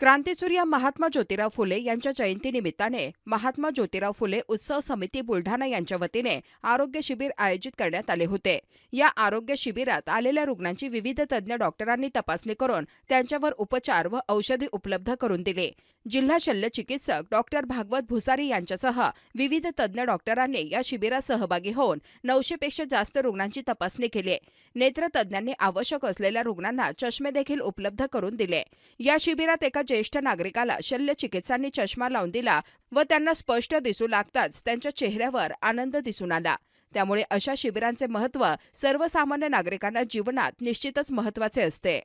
क्रांतीसूर्य महात्मा ज्योतिराव फुले यांच्या जयंतीनिमित्ताने महात्मा ज्योतिराव फुले उत्सव समिती बुलढाणा यांच्या वतीने आरोग्य शिबिर आयोजित करण्यात आले होते. या आरोग्य शिबिरात आलेल्या रुग्णांची विविध तज्ज्ञ डॉक्टरांनी तपासणी करून त्यांच्यावर उपचार व औषधी उपलब्ध करून दिले. जिल्हा शल्य चिकित्सक डॉक्टर भागवत भुसारी यांच्यासह विविध तज्ज्ञ डॉक्टरांनी या शिबिरात सहभागी होऊन नऊशेपेक्षा जास्त रुग्णांची तपासणी केली. नेत्रतज्ञांनी आवश्यक असलेल्या रुग्णांना चष्मे देखील उपलब्ध करून दिले. या शिबिरात एका ज्येष्ठ नागरिकाला शल्यचिकित्सांनी चष्मा लावून दिला व त्यांना स्पष्ट दिसू लागताच त्यांच्या चेहऱ्यावर आनंद दिसून आला. त्यामुळे अशा शिबिरांचे महत्त्व सर्वसामान्य नागरिकांना जीवनात निश्चितच महत्त्वाचे असते.